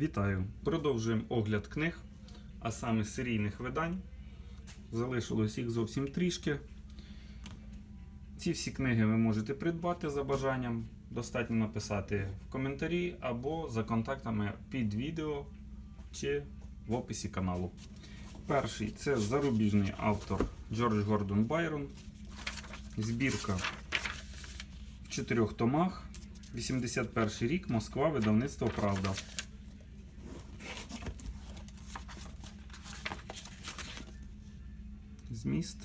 Вітаю! Продовжуємо огляд книг, а саме серійних видань. Залишилось їх зовсім трішки. Ці всі книги ви можете придбати за бажанням. Достатньо написати в коментарі або за контактами під відео чи в описі каналу. Перший це зарубіжний автор Джордж Гордон Байрон. Збірка в чотирьох томах. 81 рік, Москва, видавництво Правда. Зміст.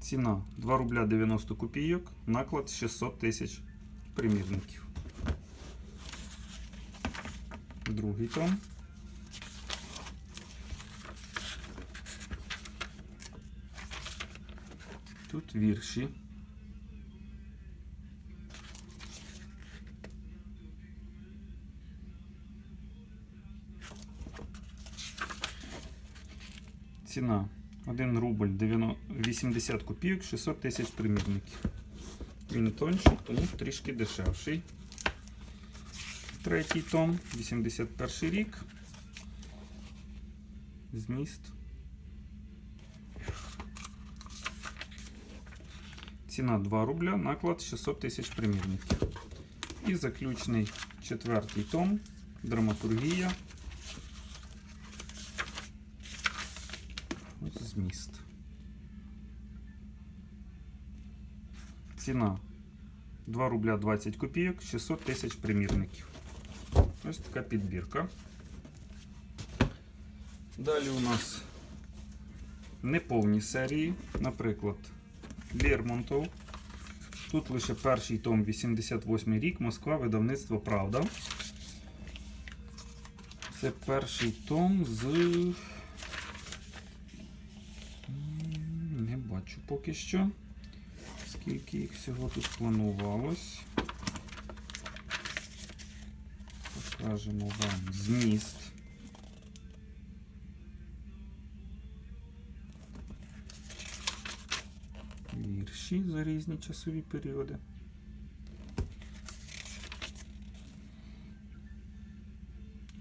Ціна 2 рубля 90 копійок, наклад 600 тисяч примірників. Другий том. Тут вірші. Ціна 1 рубль 80 копійок, 600 тисяч примірників. Він тонший, тому трішки дешевший. Третій том, 81 рік. Зміст. Ціна 2 рубля, наклад 600 тисяч примірників. І заключний четвертий том, драматургія. Зміст. Ціна 2 рубля 20 копійок, 600 тисяч примірників. Ось така підбірка. Далі у нас неповні серії, наприклад, Лермонтов. Тут лише перший том 88 рік, Москва, видавництво Правда. Це перший том з. Бачу поки що. Скільки їх всього тут планувалось. Покажемо вам зміст. Вірші за різні часові періоди.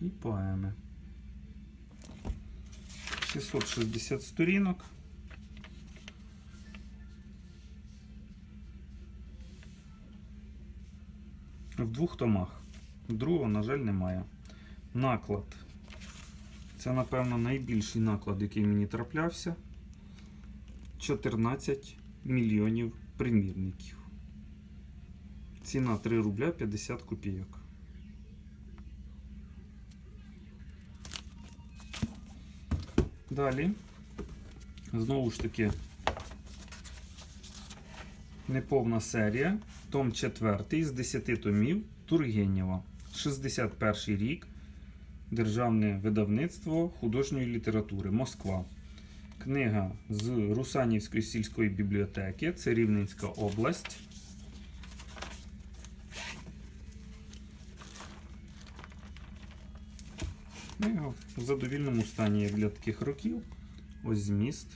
І поеми. 660 сторінок. В двох томах. Другого, на жаль, немає. Наклад. Це, напевно, найбільший наклад, який мені траплявся. 14 мільйонів примірників. Ціна 3 рубля 50 копійок. Далі, знову ж таки, неповна серія. Том 4 з 10 томів Тургенєва. 61 рік. Державне видавництво художньої літератури Москва. Книга з Русанівської сільської бібліотеки. Це Рівненська область. Книга в задовільному стані, як для таких років. Ось зміст.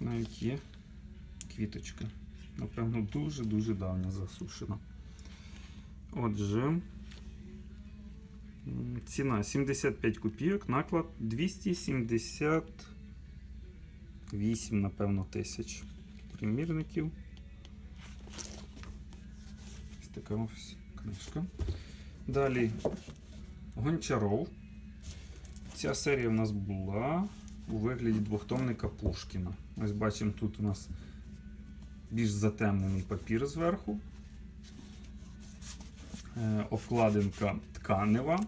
Навіть є квіточка. Напевно, дуже-дуже давня засушена. Отже, ціна 75 копійок, наклад 278, напевно, тисяч примірників. Ось така ось книжка. Далі Гончаров. Ця серія в нас була у вигляді двохтомника Пушкіна. Ось бачимо, тут у нас більш затемнений папір зверху. Е, Обкладинка тканева.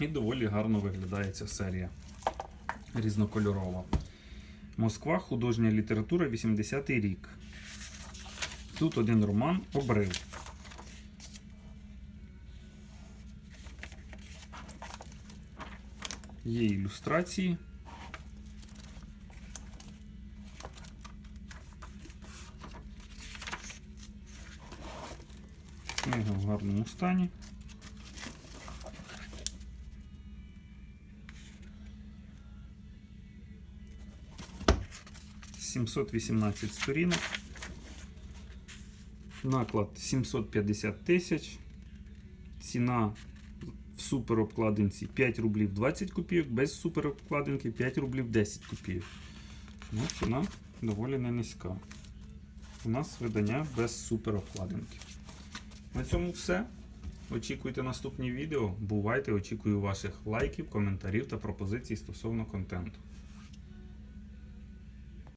І доволі гарно виглядає ця серія різнокольорова. Москва, художня література, 80-й рік. Тут один роман Обрив. Є ілюстрації. Книга в гарному стані. Сімсот вісімнадцять сторінок. Наклад 750 тисяч. Ціна в суперобкладинці 5 рублів 20 копійок, без суперобкладинки 5 рублів 10 копійок. Ну, ціна доволі не низька. У нас видання без суперобкладинки. На цьому все. Очікуйте наступні відео. Бувайте, очікую ваших лайків, коментарів та пропозицій стосовно контенту.